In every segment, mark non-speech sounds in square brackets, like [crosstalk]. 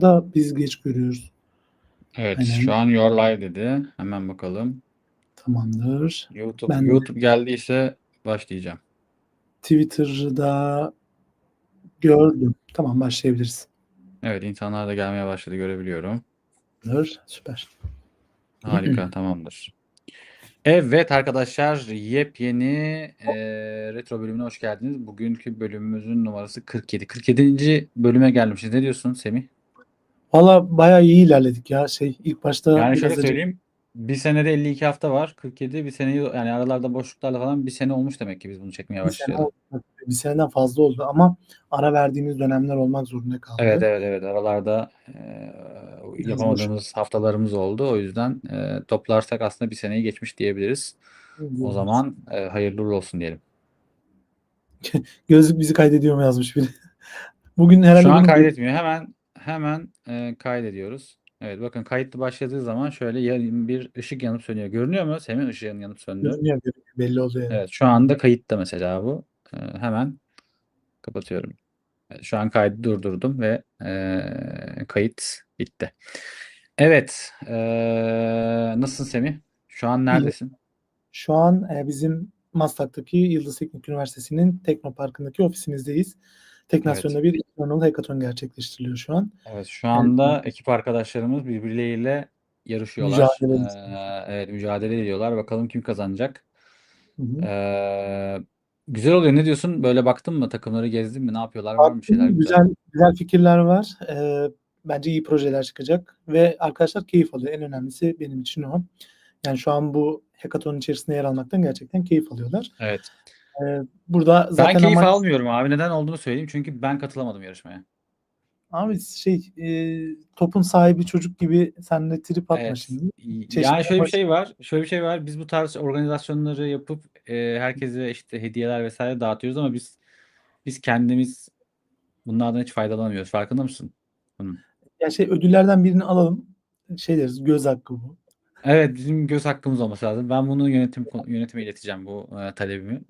da biz geç görüyoruz. Evet, Aynen. şu an "You are live" dedi. Hemen bakalım. Tamamdır. YouTube Ben YouTube geldiyse başlayacağım. Twitter'da gördüm. Tamam, başlayabiliriz. Evet, insanlar da gelmeye başladı, görebiliyorum. Süper. Harika, [clears throat] tamamdır. Evet arkadaşlar, yepyeni, eee, retro bölümüne hoş geldiniz. Bugünkü bölümümüzün numarası 47. 47. bölüme gelmişiz. Ne diyorsun Semih? Valla bayağı iyi ilerledik ya. Şey ilk başta Yani şöyle biraz acı- söyleyeyim. Bir senede 52 hafta var. 47 bir seneyi yani aralarda boşluklarla falan bir sene olmuş demek ki biz bunu çekmeye bir, sene başlayalım. oldu. bir seneden fazla oldu ama ara verdiğimiz dönemler olmak zorunda kaldı. Evet evet evet aralarda eee, Biraz yapamadığımız haftalarımız oldu. O yüzden eee, toplarsak aslında bir seneyi geçmiş diyebiliriz. O zaman eee, hayırlı uğurlu olsun diyelim. [laughs] Gözlük bizi kaydediyor mu yazmış biri. [laughs] Bugün herhalde Şu an bunu- kaydetmiyor. Hemen hemen eee, kaydediyoruz. Evet bakın kayıtlı başladığı zaman şöyle yan- bir ışık yanıp sönüyor. Görünüyor mu? Semih ışığın yanıp söndü. görünüyor, görünüyor. belli oluyor. yani. Evet şu anda kayıtta mesela bu. Eee, hemen kapatıyorum. Evet, şu an kaydı durdurdum ve eee, kayıt bitti. Evet. eee nasılsın Semih? Şu an neredesin? Şu an e, bizim Maslak'taki Yıldız Teknik Üniversitesi'nin Teknoparkı'ndaki ofisimizdeyiz. Teknasyon'da bir İstanbul Hackathon gerçekleştiriliyor şu an. Evet şu anda ekip arkadaşlarımız birbirleriyle yarışıyorlar. Mücadele Eee, evet mücadele ediyorlar. Bakalım kim kazanacak. Hı hı. Eee, güzel oluyor. Ne diyorsun? Böyle baktın mı? Takımları gezdin mi? Ne yapıyorlar? Var mı şeyler güzel? güzel güzel fikirler var. Ee, bence iyi projeler çıkacak ve arkadaşlar keyif alıyor. En önemlisi benim için o. Yani şu an bu hackathon içerisinde yer almaktan gerçekten keyif alıyorlar. Evet. Ee, burada Ben zaten keyif amaç- almıyorum abi. Neden olduğunu söyleyeyim. Çünkü ben katılamadım yarışmaya. abi şey e, topun sahibi çocuk gibi sen de trip atma Evet. şimdi. Y- Çeşitli Yani şöyle bir amaç- şey var. Şöyle bir şey var. Biz bu tarz organizasyonları yapıp e, herkese işte hediyeler vesaire dağıtıyoruz ama biz biz kendimiz bunlardan hiç faydalanamıyoruz. Farkında mısın? Bunun. Ya şey ödüllerden birini alalım. Şey deriz göz hakkı bu. Evet, bizim göz hakkımız olması lazım. Ben bunu yönetim yönetime ileteceğim bu e, talebimi.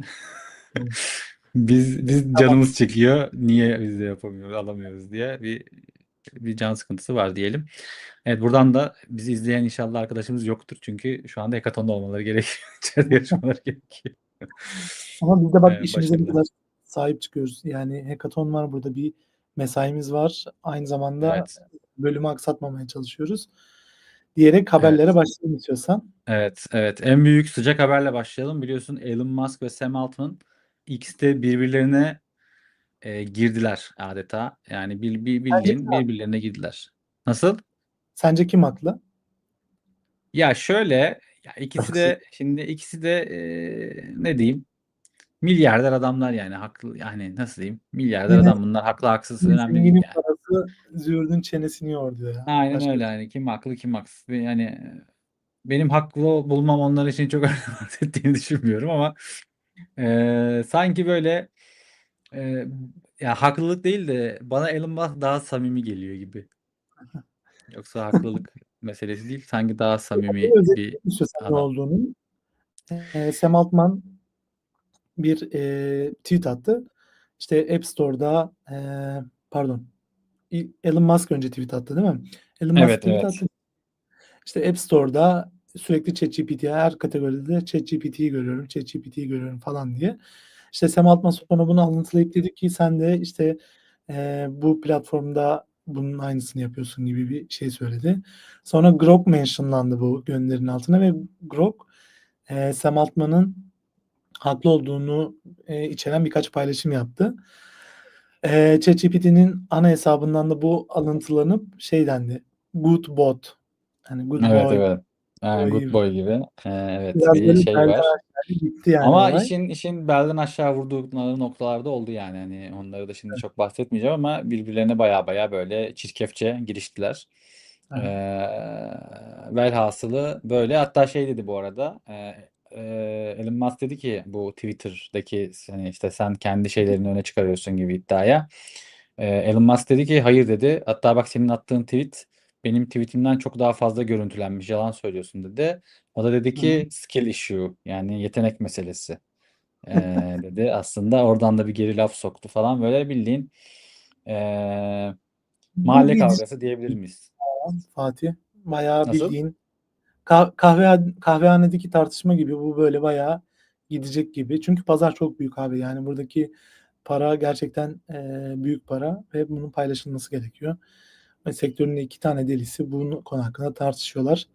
Hı. [laughs] Biz biz canımız çekiyor. Niye biz de yapamıyoruz, alamıyoruz diye bir bir can sıkıntısı var diyelim. Evet buradan da bizi izleyen inşallah arkadaşımız yoktur. Çünkü şu anda hekatonda olmaları gerekiyor. [laughs] İçeride yarışmaları gerekiyor. Ama biz de bak Evet, işimize ne başarılı. kadar sahip çıkıyoruz. Yani hackathon var burada bir mesaimiz var. Aynı zamanda Evet. bölümü aksatmamaya çalışıyoruz. Diyerek haberlere Evet. başlayalım istiyorsan. Evet, evet. En büyük sıcak haberle başlayalım. Biliyorsun Elon Musk ve Sam Altman X'te birbirlerine e, girdiler adeta. Yani bir, bir bildiğin birbirlerine girdiler. Nasıl? Sence kim haklı? Ya şöyle, ya ikisi de şimdi ikisi de e, ne diyeyim? Milyarder adamlar yani haklı yani nasıl diyeyim? Milyarder Yine- adam bunlar haklı haksız önemli değil Zenginin yani. parası züğürdün çenesini yordu ya. Aynen Başka- öyle yani kim haklı kim haksız Ve yani benim haklı bulmam onlar için çok [laughs] önem arz ettiğini düşünmüyorum ama e, sanki böyle e, ya haklılık değil de bana Elon Musk daha samimi geliyor gibi. [laughs] Yoksa haklılık meselesi değil sanki daha samimi bir ne adam. olduğunu. Ee, Sam Altman bir e, tweet attı. İşte App Store'da e, pardon Elon Musk önce tweet attı değil mi? Elon Musk Evet, tweet evet. attı. İşte App Store'da sürekli ChatGPT her kategoride ChatGPT'yi görüyorum, ChatGPT'yi görüyorum falan diye. İşte Sam Altman sonra bunu alıntılayıp dedi ki sen de işte e, bu platformda bunun aynısını yapıyorsun gibi bir şey söyledi. Sonra Grok mentionlandı bu gönderinin altına ve Grok e, Sam Altman'ın haklı olduğunu e, içeren birkaç paylaşım yaptı. E, ChatGPT'nin ana hesabından da bu alıntılanıp şey dendi. Good bot. Hani good Evet boy. evet. Yani good boy gibi. Ee, evet Biraz bir şey var. gitti yani Ama olay. işin işin belden aşağı vurdukları noktalarda oldu yani. Hani onları da şimdi çok bahsetmeyeceğim ama birbirlerine baya baya böyle çirkefçe giriştiler. Evet. Ee, velhasılı böyle hatta şey dedi bu arada e, Elon Musk dedi ki bu Twitter'daki hani işte sen kendi şeylerini öne çıkarıyorsun gibi iddiaya. Elon Musk dedi ki hayır dedi. Hatta bak senin attığın tweet benim tweetimden çok daha fazla görüntülenmiş. Yalan söylüyorsun dedi. O da dedi ki skill issue yani yetenek meselesi. [laughs] Dedi. Aslında oradan da bir geri laf soktu falan böyle bildiğin ee, Mahalle kavgası diyebilir miyiz? Fatih. Bayağı Nasıl? bildiğin ka kahve kahvehanedeki tartışma gibi bu böyle bayağı gidecek gibi. Çünkü pazar çok büyük abi. Yani buradaki para gerçekten, eee, büyük para ve bunun paylaşılması gerekiyor. Ve sektörün 2 tane delisi bu konu hakkında tartışıyorlar.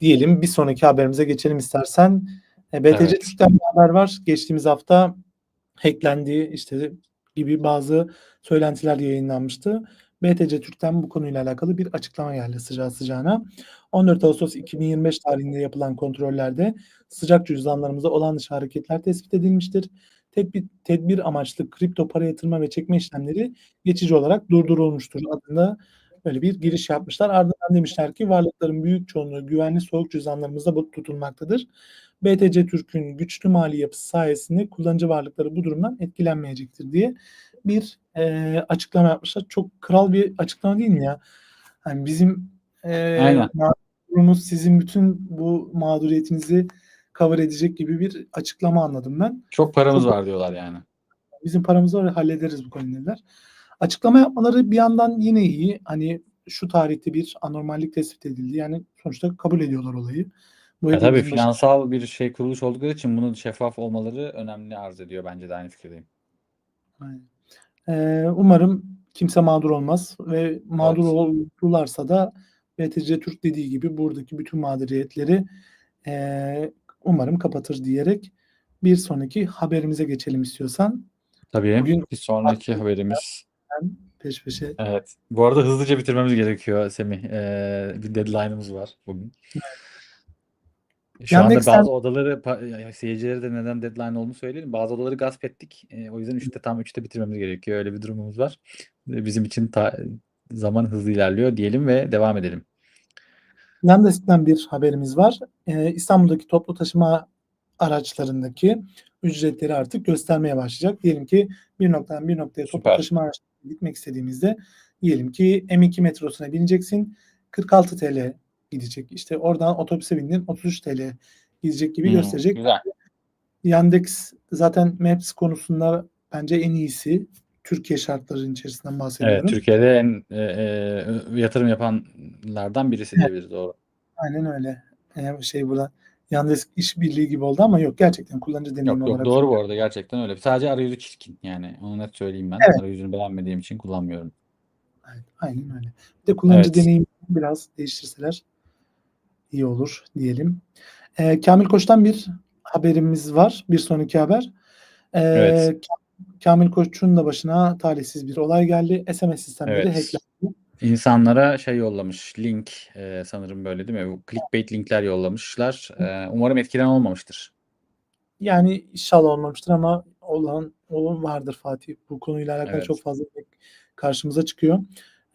Diyelim bir sonraki haberimize geçelim istersen. Eee, BTC Evet. Türk'ten bir haber var. Geçtiğimiz hafta hack'lendiği, işte, gibi bazı söylentiler yayınlanmıştı. BTC Türk'ten bu konuyla alakalı bir açıklama geldi sıcağı sıcağına. 14 Ağustos 2025 tarihinde yapılan kontrollerde sıcak cüzdanlarımızda olağan dışı hareketler tespit edilmiştir. Tedbir tedbir amaçlı kripto para yatırma ve çekme işlemleri geçici olarak durdurulmuştur adında böyle bir giriş yapmışlar. Ardından demişler ki varlıkların büyük çoğunluğu güvenli soğuk cüzdanlarımızda tutulmaktadır. BTC Türk'ün güçlü mali yapısı sayesinde kullanıcı varlıkları bu durumdan etkilenmeyecektir diye bir, eee, açıklama yapmışlar. Çok kral bir açıklama değil mi ya? Hani bizim, eee, Aynen. Mağdurumuz sizin bütün bu mağduriyetinizi cover edecek gibi bir açıklama anladım ben. Çok paramız Çok var diyorlar yani. Bizim paramız var hallederiz bu konuyu dediler. Açıklama yapmaları bir yandan yine iyi. Hani şu tarihte bir anormallik tespit edildi. Yani sonuçta kabul ediyorlar olayı. Bu Ya tabii finansal bir şey kuruluş oldukları için bunun şeffaf olmaları önemli arz ediyor. Bence de aynı fikirdeyim. Aynen. Eee, umarım kimse mağdur olmaz ve mağdur Evet. oldularsa da BTC Türk dediği gibi buradaki bütün mağduriyetleri, eee, umarım kapatır diyerek bir sonraki haberimize geçelim istiyorsan. Tabii. Bugün Bir sonraki haberimiz peş peşe Evet. Bu arada hızlıca bitirmemiz gerekiyor Semih. Eee, bir deadline'ımız var bugün. Şu anda Yandex'ten bazı odaları seyircilere de neden deadline olduğunu söyleyelim. Bazı odaları gasp ettik. Eee, o yüzden 3'te tam 3'te bitirmemiz gerekiyor. Öyle bir durumumuz var. Bizim için ta zaman hızlı ilerliyor diyelim ve devam edelim. Yandex'ten bir haberimiz var. Eee, İstanbul'daki toplu taşıma araçlarındaki ücretleri artık göstermeye başlayacak. Diyelim ki bir noktadan bir noktaya toplu Süper. taşıma araçlarıyla gitmek istediğimizde diyelim ki M2 metrosuna bineceksin. 46 TL gidecek. İşte oradan otobüse bindin 33 TL gidecek gibi Hımm, gösterecek. güzel. Yandex zaten Maps konusunda bence en iyisi. Türkiye şartlarının içerisinden Evet, bahsediyorum. Türkiye'de en, eee, yatırım yapanlardan birisi Evet. diyebiliriz. Doğru. Aynen öyle. Eee, şey burada Yandex işbirliği gibi oldu ama yok gerçekten kullanıcı deneyimi Yok yok olarak doğru bu arada gerçekten öyle. Sadece arayüzü çirkin yani onu net söyleyeyim ben. Evet. Arayüzünü beğenmediğim için kullanmıyorum. Evet, aynen öyle. Bir de kullanıcı Evet. deneyimini biraz değiştirseler iyi olur diyelim. Eee, Kamil Koç'tan bir haberimiz var. Bir sonraki haber. Evet. Kamil Koç'un da başına talihsiz bir olay geldi. SMS sistemleri Evet. hacklendi. İnsanlara şey yollamış, link, eee, sanırım böyle değil mi? Bu clickbait linkler yollamışlar. Eee, umarım etkilenen olmamıştır. Yani inşallah olmamıştır ama olan olan vardır Fatih. Bu konuyla alakalı Evet. çok fazla karşımıza çıkıyor.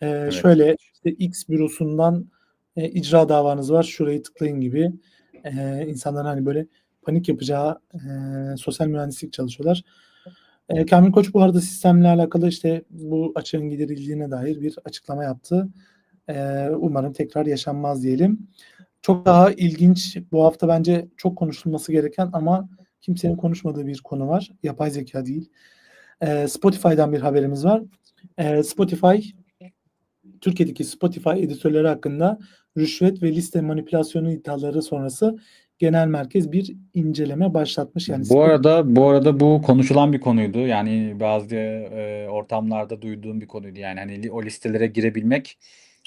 Eee, Evet. şöyle işte X bürosundan, eee, icra davanız var. Şurayı tıklayın gibi. Eee, insanların hani böyle panik yapacağı, eee, sosyal mühendislik çalışıyorlar. Eee, Kamil Koç bu arada sistemle alakalı işte bu açığın giderildiğine dair bir açıklama yaptı. Eee, umarım tekrar yaşanmaz diyelim. Çok daha ilginç bu hafta bence çok konuşulması gereken ama kimsenin konuşmadığı bir konu var. Yapay zekâ değil. Eee, Spotify'dan bir haberimiz var. Eee, Spotify Türkiye'deki Spotify editörleri hakkında rüşvet ve liste manipülasyonu iddiaları sonrası genel merkez bir inceleme başlatmış. Yani Bu arada bu arada bu konuşulan bir konuydu. Yani bazı, eee, ortamlarda duyduğum bir konuydu. Yani hani o listelere girebilmek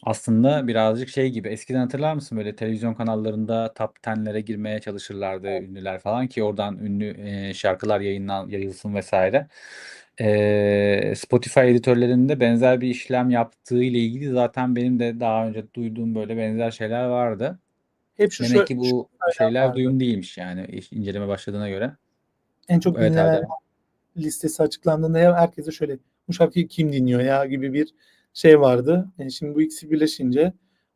aslında birazcık şey gibi. Eskiden hatırlar mısın böyle televizyon kanallarında top 10'lere girmeye çalışırlardı ünlüler falan ki oradan ünlü, eee, şarkılar yayınlan yayılsın vs. Eee, Spotify editörlerinde benzer bir işlem yaptığıyla ilgili zaten benim de daha önce duyduğum böyle benzer şeyler vardı. Hep şu Demek ki şu bu söylem şeyler vardı. duyum değilmiş yani inceleme başladığına göre. En çok Evet, dinlenen Erdem. listesi açıklandığında ya herkese şöyle bu şarkıyı kim dinliyor ya gibi bir şey vardı. Eee, şimdi bu ikisi birleşince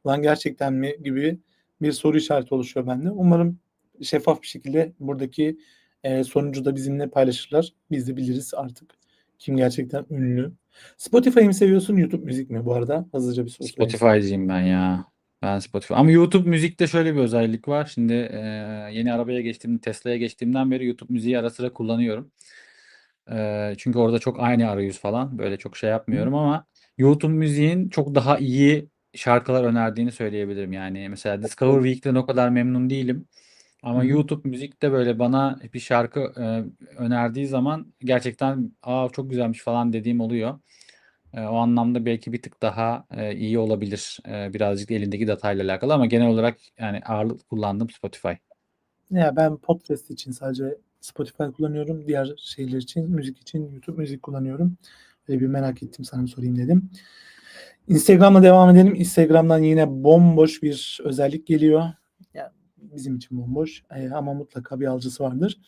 lan gerçekten mi gibi bir soru işareti oluşuyor bende. Umarım şeffaf bir şekilde buradaki, eee, sonucu da bizimle paylaşırlar. Biz de biliriz artık kim gerçekten ünlü. Spotify'ı mı seviyorsun, YouTube Müzik mi bu arada? Hızlıca bir soru. Spotify'cıyım ben ya. Ben Spotify ama YouTube Müzik'te şöyle bir özellik var. Şimdi, eee, yeni arabaya geçtiğim Tesla'ya geçtiğimden beri YouTube Müziği ara sıra kullanıyorum. Eee, çünkü orada çok aynı arayüz falan. Böyle çok şey yapmıyorum ama YouTube Müziğin çok daha iyi şarkılar önerdiğini söyleyebilirim. Yani mesela Discover Weekly'den o kadar memnun değilim. Hı Ama hı. YouTube Müzik'te böyle bana bir şarkı e, önerdiği zaman gerçekten aa çok güzelmiş falan dediğim oluyor. E, o anlamda belki bir tık daha e, iyi olabilir. E, birazcık elindeki datayla alakalı ama genel olarak yani ağırlık kullandığım Spotify. Ya ben podcast için sadece Spotify kullanıyorum. Diğer şeyler için, müzik için YouTube Müzik kullanıyorum. Böyle bir merak ettim sana bir sorayım dedim. Instagram'la devam edelim. Instagram'dan yine bomboş bir özellik geliyor. Yani bizim için bomboş e, ama mutlaka bir alıcısı vardır.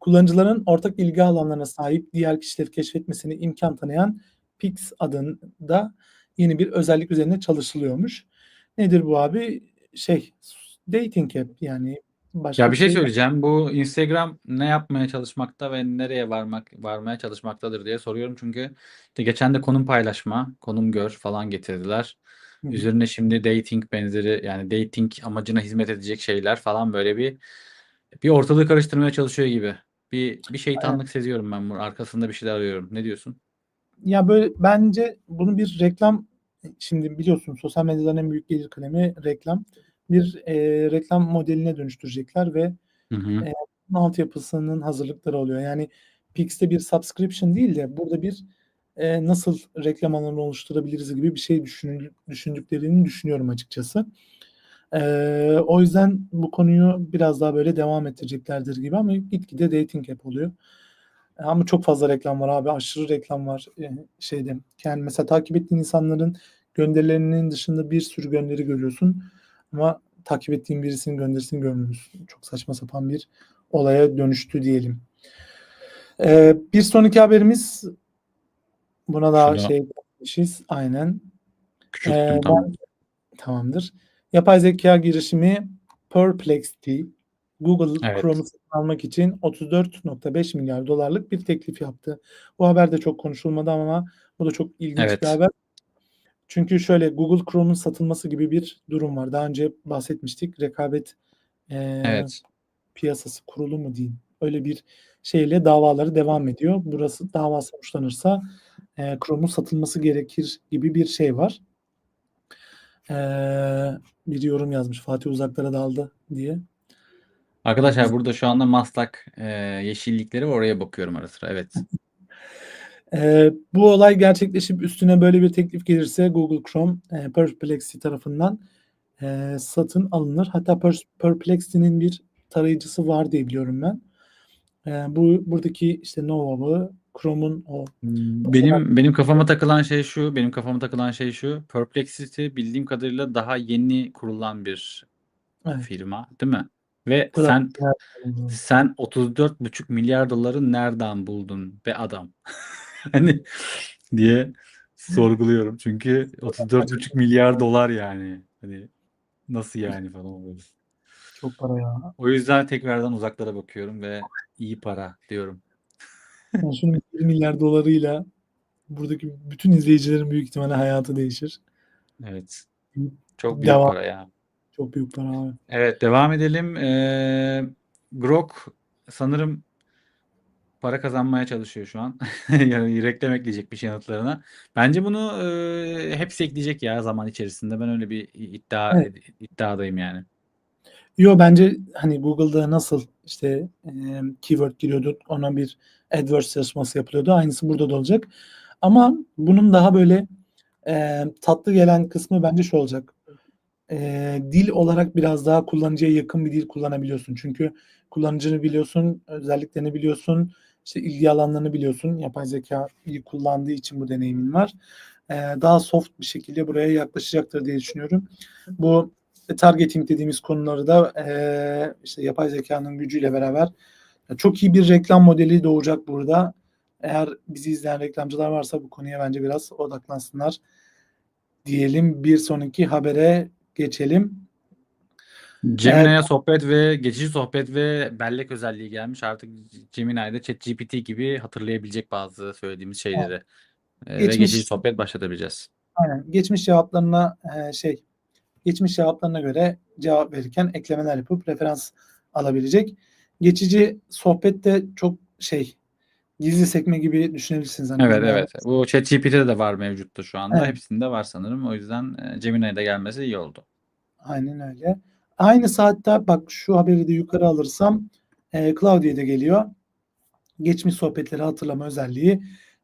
Kullanıcıların ortak ilgi alanlarına sahip diğer kişileri keşfetmesine imkan tanıyan Pix adında yeni bir özellik üzerine çalışılıyormuş. Nedir bu abi? Şey, dating app yani başka Ya bir şey söyleyeceğim. Bu Instagram ne yapmaya çalışmakta ve nereye varmak varmaya çalışmaktadır diye soruyorum. Çünkü işte geçen de konum paylaşma, konum gör falan getirdiler. Hı hı. Üzerine şimdi dating benzeri yani dating amacına hizmet edecek şeyler falan böyle bir bir ortalığı karıştırmaya çalışıyor gibi. Bir bir şeytanlık seziyorum ben bunun arkasında bir şeyler arıyorum. Ne diyorsun? Ya böyle bence bunu bir reklam şimdi biliyorsun sosyal medyaların en büyük gelir kalemi reklam. Bir e, reklam modeline dönüştürecekler ve Hı hı. e, bunun altyapısının hazırlıkları oluyor. Yani Pix'te bir subscription değil de burada bir e, nasıl reklam alanı oluşturabiliriz gibi bir şey düşünül, düşündüklerini düşünüyorum açıkçası. E, o yüzden bu konuyu biraz daha böyle devam ettireceklerdir gibi ama gitgide dating app oluyor. Ama çok fazla reklam var abi. Aşırı reklam var e, şeyde. Yani mesela takip ettiğin insanların gönderilerinin dışında bir sürü gönderi görüyorsun. Ama takip ettiğin birisinin gönderisini görmüyorsun. Çok saçma sapan bir olaya dönüştü diyelim. Ee, bir sonraki haberimiz buna daha Şunu- şey yapmışız. Aynen. Küçülttüm Ee, tamam. Tamamdır. Yapay zeka girişimi Perplexity Google Evet. Chrome'u satın almak için 34.5 milyar dolarlık bir teklif yaptı. Bu haber de çok konuşulmadı ama bu da çok ilginç Evet. bir haber. Çünkü şöyle Google Chrome'un satılması gibi bir durum var. Daha önce bahsetmiştik. Rekabet eee, Evet. piyasası kurulu mu diyeyim. Öyle bir şeyle davaları devam ediyor. Burası dava sonuçlanırsa eee Chrome'un satılması gerekir gibi bir şey var. Eee bir yorum yazmış. Fatih uzaklara daldı diye. Arkadaşlar burada şu anda Maslak e, yeşillikleri var oraya bakıyorum ara sıra. Evet. Eee, bu olay gerçekleşip üstüne böyle bir teklif gelirse Google Chrome eee, Perplexity tarafından eee, satın alınır. Hatta Per- Perplexity'nin bir tarayıcısı var diye biliyorum ben. Eee, bu buradaki işte Nova'ı Chrome'un o Benim benim kafama takılan şey şu, benim kafama takılan şey şu. Perplexity bildiğim kadarıyla daha yeni kurulan bir Evet. firma, değil mi? Ve sen sen 34,5 milyar doları nereden buldun be adam? [laughs] Hani diye sorguluyorum. Çünkü 34,5 milyar dolar yani. Hani nasıl yani falan oluyoruz. çok para ya. O yüzden tekrardan uzaklara bakıyorum ve iyi para diyorum. Yani şunun 1 milyar dolarıyla buradaki bütün izleyicilerin büyük ihtimalle hayatı değişir. Evet. Çok büyük Devam. para ya. Çok büyük para abi. Evet devam edelim. Ee, Grok sanırım para kazanmaya çalışıyor şu an. [laughs] yani reklam ekleyecekmiş yanıtlarına. Bence bunu e, hepsi ekleyecek ya zaman içerisinde. Ben öyle bir iddia Evet. iddiadayım yani. Yo bence hani Google'da nasıl işte e, keyword giriyordu ona bir AdWords çalışması yapılıyordu. Aynısı burada da olacak. Ama bunun daha böyle e, tatlı gelen kısmı bence şu olacak. E, dil olarak biraz daha kullanıcıya yakın bir dil kullanabiliyorsun. Çünkü kullanıcını biliyorsun, özelliklerini biliyorsun, işte ilgi alanlarını biliyorsun. Yapay zekayı kullandığı için bu deneyimin var. E, daha soft bir şekilde buraya yaklaşacaktır diye düşünüyorum. Bu targeting dediğimiz konuları da eee, işte yapay zekanın gücüyle beraber çok iyi bir reklam modeli doğacak burada. Eğer bizi izleyen reklamcılar varsa bu konuya bence biraz odaklansınlar diyelim. Bir sonraki habere geçelim. Gemini'ye sohbet ve geçici sohbet ve bellek özelliği gelmiş. Artık Gemini'de ChatGPT gibi hatırlayabilecek bazı söylediğimiz şeyleri. Ee, ve Geçmiş- geçici sohbet başlatabileceğiz. Aynen. Geçmiş cevaplarına eee, şey geçmiş cevaplarına göre cevap verirken eklemeler yapıp referans alabilecek. Geçici sohbette çok şey gizli sekme gibi düşünebilirsiniz. Hani Evet evet. Bu ChatGPT'de de var mevcutta şu anda. Evet. Hepsinde var sanırım. O yüzden e, Gemini'ye de gelmesi iyi oldu. Aynen öyle. Aynı saatte bak şu haberi de yukarı alırsam e, Claudia'da geliyor. Geçmiş sohbetleri hatırlama özelliği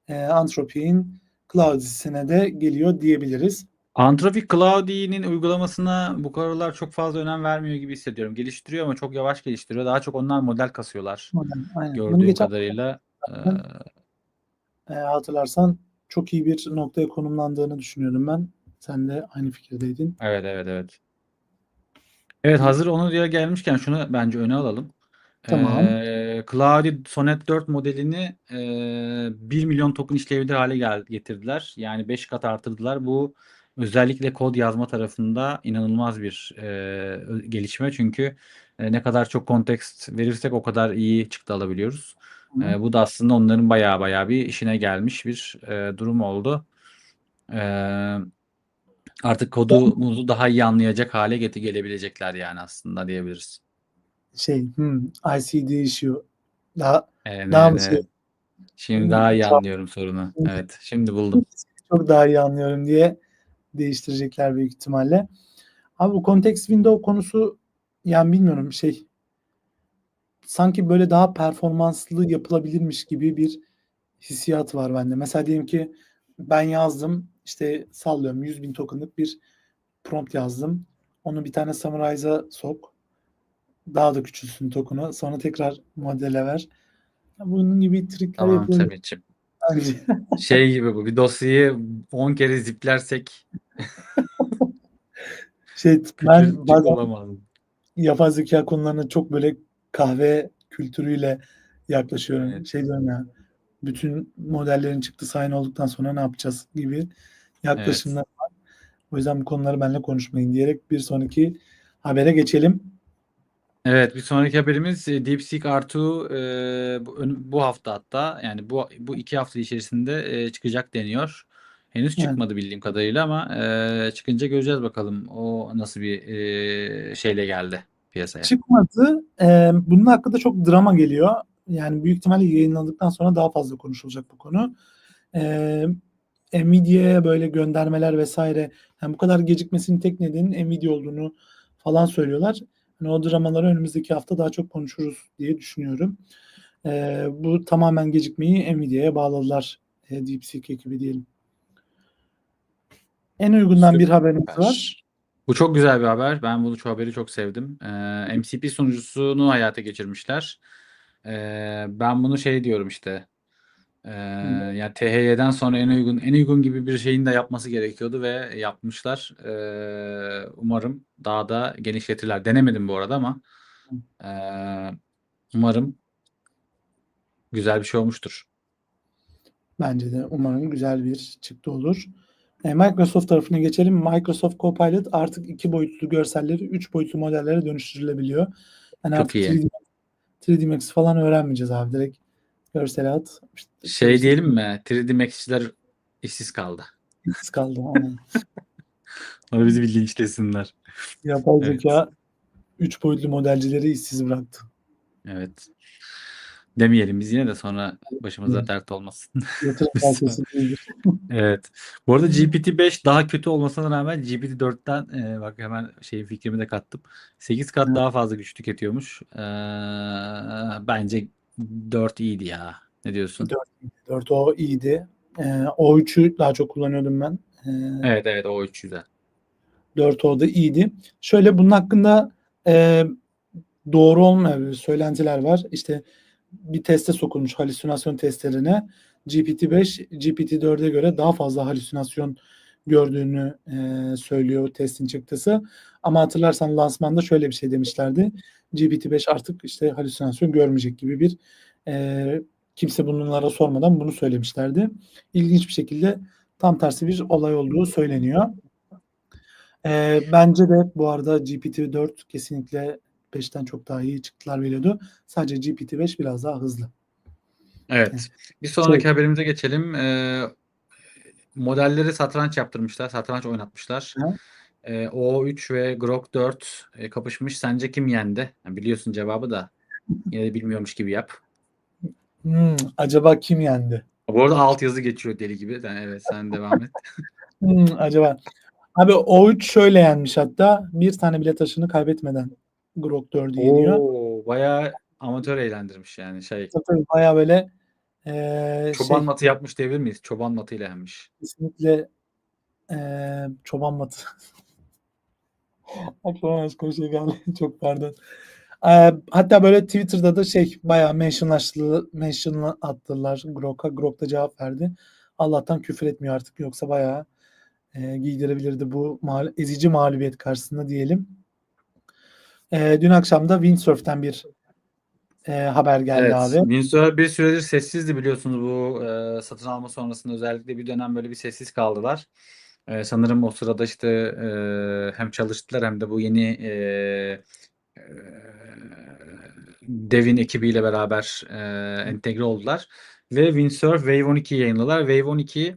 e, Anthropic'in Claudia'sine de geliyor diyebiliriz. Anthropic Claudi'nin uygulamasına bu aralar çok fazla önem vermiyor gibi hissediyorum. Geliştiriyor ama çok yavaş geliştiriyor. Daha çok onlar model kasıyorlar. Modern, aynen. Gördüğüm kadarıyla. E, hatırlarsan çok iyi bir noktaya konumlandığını düşünüyorum ben. Sen de aynı fikirdeydin. Evet evet evet. Evet hazır onu diye gelmişken şunu bence öne alalım. Tamam. Ee, Claudi Sonnet 4 modelini e, 1 milyon token işleyebilir hale gel getirdiler. Yani 5 kat artırdılar. Bu özellikle kod yazma tarafında inanılmaz bir e, gelişme. Çünkü e, ne kadar çok kontekst verirsek o kadar iyi çıktı alabiliyoruz. Hı. Bu da aslında onların bayağı bayağı bir işine gelmiş bir e, durum oldu. E, artık kodumuzu daha iyi anlayacak hale geti gelebilecekler yani aslında diyebiliriz. Şey, hmm, ICD issue. Daha Evet, daha evet, mı şey? evet. Şimdi daha iyi anlıyorum sorunu. Evet, şimdi buldum. [laughs] Çok daha iyi anlıyorum diye değiştirecekler büyük ihtimalle. Abi bu context window konusu yani bilmiyorum şey sanki böyle daha performanslı yapılabilirmiş gibi bir hissiyat var bende. Mesela diyelim ki ben yazdım işte sallıyorum 100 bin tokenlık bir prompt yazdım. Onu bir tane summarize'a sok. Daha da küçülsün token'ı. Sonra tekrar modele ver. Bunun gibi trikler Tamam yapılabilir Semih'ciğim. bence. [laughs] Şey gibi bu. Bir dosyayı 10 kere ziplersek [laughs] Şey ben bazen yapay zeka konularına çok böyle kahve kültürüyle yaklaşıyorum. Evet. Şey diyorum ya bütün modellerin çıktısı aynı olduktan sonra ne yapacağız gibi yaklaşımlar var. O yüzden bu konuları benimle konuşmayın diyerek bir sonraki habere geçelim. Evet, bir sonraki haberimiz e, DeepSeek R2 e, bu, hafta hatta yani bu bu iki hafta içerisinde e, çıkacak deniyor. Henüz Evet. çıkmadı bildiğim kadarıyla ama e, çıkınca göreceğiz bakalım o nasıl bir e, şeyle geldi piyasaya. Çıkmadı. Ee, bunun hakkında çok drama geliyor. Yani büyük ihtimalle yayınlandıktan sonra daha fazla konuşulacak bu konu. Ee, Nvidia'ya böyle göndermeler vesaire yani bu kadar gecikmesinin tek nedeni Nvidia olduğunu falan söylüyorlar. Hani o dramaları önümüzdeki hafta daha çok konuşuruz diye düşünüyorum. Ee, bu tamamen gecikmeyi Nvidia'ya bağladılar. E, DeepSeek ekibi diyelim. En uygundan bir haberimiz var. Bu çok güzel bir haber. Ben bunu şu haberi çok sevdim. Ee, MCP sunucusunu hayata geçirmişler. Ee, ben bunu şey diyorum işte. Ee, yani THY'den sonra en uygun en uygun gibi bir şeyin de yapması gerekiyordu ve yapmışlar. Ee, umarım daha da genişletirler. Denemedim bu arada ama ee, umarım güzel bir şey olmuştur. Bence de umarım güzel bir çıktı olur. E, Microsoft tarafına geçelim. Microsoft Copilot artık iki boyutlu görselleri üç boyutlu modellere dönüştürülebiliyor. Yani Çok artık iyi. 3D, 3D Max falan öğrenmeyeceğiz abi. Direkt görsel at. İşte Şey diyelim mi? 3D Max'çiler işsiz kaldı. X kaldı. [laughs] Onu bizi bir linçlesinler. Yapay Evet. zeka üç boyutlu modelcileri işsiz bıraktı. Evet. Demeyelim biz yine de sonra başımıza dert olmasın. [laughs] [laughs] Evet. Bu arada GPT-5 daha kötü olmasına rağmen GPT-4'ten e, bak hemen şey fikrimi de kattım. 8 kat Evet. daha fazla güç tüketiyormuş. Ee, bence 4 iyiydi ya. Ne diyorsun? 4 o iyiydi. E, O3'ü daha çok kullanıyordum ben. E, Evet evet o 3 güzel. 4O da iyiydi. Şöyle bunun hakkında e, doğru olmayan söylentiler var. İşte bir teste sokulmuş halüsinasyon testlerine GPT-5 GPT-4'e göre daha fazla halüsinasyon gördüğünü e, söylüyor testin çıktısı. Ama hatırlarsan lansmanda şöyle bir şey demişlerdi. GPT-5 artık işte halüsinasyon görmeyecek gibi bir e, kimse bunlara sormadan bunu söylemişlerdi. İlginç bir şekilde tam tersi bir olay olduğu söyleniyor. Ee, bence de bu arada GPT-4 kesinlikle 5'ten çok daha iyi çıktılar veriyordu. Sadece GPT-5 biraz daha hızlı. Evet. Bir sonraki Şey- haberimize geçelim. Ee, modelleri satranç yaptırmışlar. Satranç oynatmışlar. Hı. Ee, O3 ve Grok 4 e, kapışmış. Sence kim yendi? Yani biliyorsun cevabı da yine de bilmiyormuş gibi yap. Hımm, acaba kim yendi? Bu arada altyazı geçiyor deli gibi. Yani evet sen devam et. Hımm, [laughs] acaba. Abi O3 şöyle yenmiş hatta. Bir tane bile taşını kaybetmeden Grok 4'ü yeniyor. Oo, bayağı amatör eğlendirmiş yani şey. Tabii. Bayağı böyle, eee, Çoban şey matı yapmış diyebilir miyiz? Çoban matıyla yenmiş. Kesinlikle, eee, çoban matı. [laughs] Aklıma başka bir şey geldi. [laughs] Çok pardon. Eee, hatta böyle Twitter'da da şey bayağı mentionlaştı mention attılar Grok'a. Grok da cevap verdi. Allah'tan küfür etmiyor artık yoksa bayağı, eee, giydirebilirdi bu mal ezici mağlubiyet karşısında diyelim. Eee, dün akşam da Windsurf'ten bir, eee, haber geldi Evet, abi. Windsor bir süredir sessizdi biliyorsunuz bu, eee, satın alma sonrasında özellikle bir dönem böyle bir sessiz kaldılar. Eee, sanırım o sırada işte, eee, hem çalıştılar hem de bu yeni, eee, eee, Devin ekibiyle beraber, eee, entegre oldular ve Windsurf Wave 12'yi yayınladılar. Wave 12,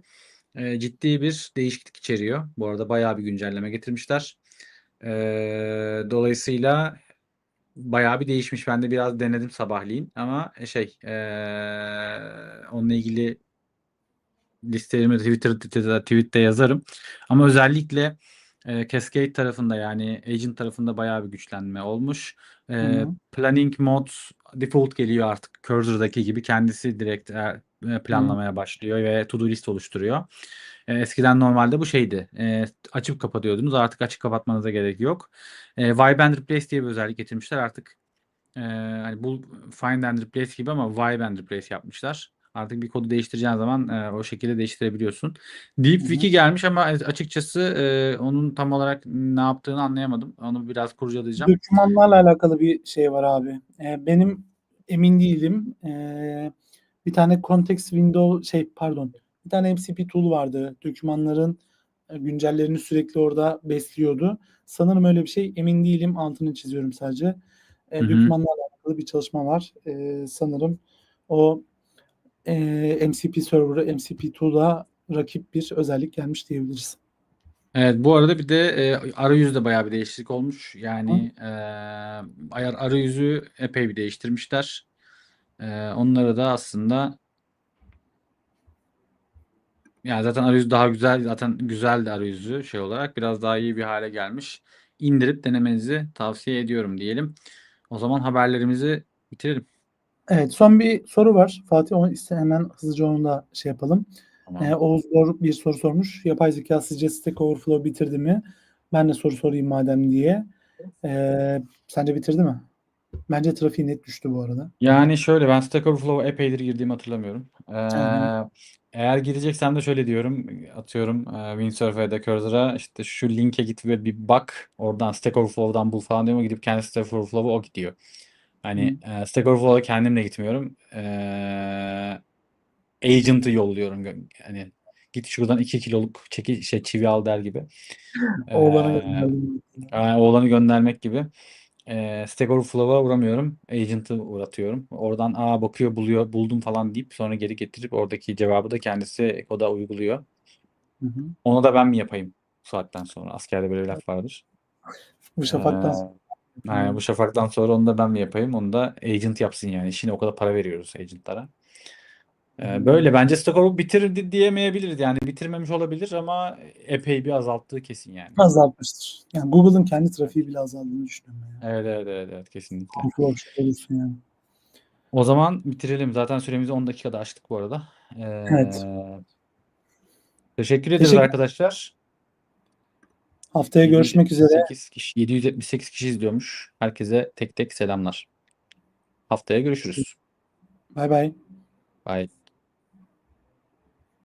eee, ciddi bir değişiklik içeriyor. Bu arada bayağı bir güncelleme getirmişler. Eee, dolayısıyla bayağı bir değişmiş. Ben de biraz denedim sabahleyin ama şey, eee, onunla ilgili listelerimi Twitter Twitter'da tweet'te yazarım. Ama özellikle, eee, Cascade tarafında yani agent tarafında bayağı bir güçlenme olmuş. Eee, hı. planning mod default geliyor artık Cursor'daki gibi. Kendisi direkt, eee, Hı. planlamaya başlıyor ve to do list oluşturuyor. Eee, eskiden normalde bu şeydi, eee, açıp kapatıyordunuz. Artık açıp kapatmanıza gerek yok. Eee, Vibe and Replace diye bir özellik getirmişler. Artık, eee, hani bu Find and Replace gibi ama Vibe and Replace yapmışlar. Artık bir kodu değiştireceğin zaman, eee, o şekilde değiştirebiliyorsun. Hı. gelmiş ama açıkçası, eee, onun tam olarak ne yaptığını anlayamadım. Onu biraz kurcalayacağım. Dokümanlarla alakalı bir şey var abi. Eee, benim emin değilim. Eee, bir tane context window şey pardon, bir tane MCP tool vardı. Dokümanların, eee, güncellerini sürekli orada besliyordu. Sanırım öyle bir şey. Emin değilim. Altını çiziyorum sadece. Hı. dokümanlarla alakalı bir çalışma var. Eee, sanırım o, eee, MCP server'a, MCP tool'a rakip bir özellik gelmiş diyebiliriz. Evet, bu arada bir de, eee, arayüzde bayağı bir değişiklik olmuş. Hı. Yani, eee, ayar arayüzü epey bir değiştirmişler. Eee, onları da aslında Ya, zaten arayüzü daha güzel, zaten güzeldi arayüzü şey olarak. Biraz daha iyi bir hâle gelmiş. İndirip denemenizi tavsiye ediyorum diyelim. O zaman haberlerimizi bitirelim. Evet, son bir soru var. Fatih, onu iste hemen hızlıca onu da şey yapalım. Tamam. Oğuz Bor bir soru sormuş. Yapay zekâ sizce Stack Overflow bitirdi mi? Ben de soru sorayım madem diye. Eee, sence bitirdi mi? Bence trafiği net düştü bu arada. Yani şöyle, ben Stack Overflow'a epeydir girdiğimi hatırlamıyorum. Hı hı. Eğer gireceksem de şöyle diyorum, atıyorum, ya da Cursor'a işte şu linke git ve bir bak, oradan Stack Overflow'dan bul falan diyorum. Gidip kendi Stack Overflow'a o gidiyor. Hani, eee, Stack Overflow'a kendim de gitmiyorum. Eee, agent'ı yolluyorum. Hani, git şuradan 2 kiloluk çeki şey çivi al der gibi. [laughs] Eee, gönderdim. aynen oğlanı göndermek gibi. Eee, Stack Overflow'a uğramıyorum. Agent'ı uğratıyorum. Oradan, a, bakıyor, buluyor, buldum falan deyip sonra geri getirip oradaki cevabı da kendisi koda uyguluyor. Hı hı. Onu da ben mi yapayım bu saatten sonra? Askerde böyle bir laf vardır. [laughs] Bu şafaktan sonra. aynen bu şafaktan sonra onu da ben mi yapayım? Onu da agent yapsın yani. İşine o kadar para veriyoruz agent'lara. Hı. böyle bence Overflow bitirdi diyemeyebiliriz. Yani bitirmemiş olabilir ama epey bir azalttığı kesin yani. Azaltmıştır. Yani Google'ın kendi trafiği bile azaldığını düşünüyorum ben ya. Evet, evet, evet, evet, kesinlikle. Kontrol olursun yani. O zaman bitirelim. Zaten süremizi 10 dakikada aştık bu arada. Evet. Eee, teşekkür ederiz Teşekkür arkadaşlar. Haftaya görüşmek üzere. 778 kişi 778 kişi izliyormuş. Herkese tek tek selamlar. Haftaya görüşürüz. Baybay. Bye.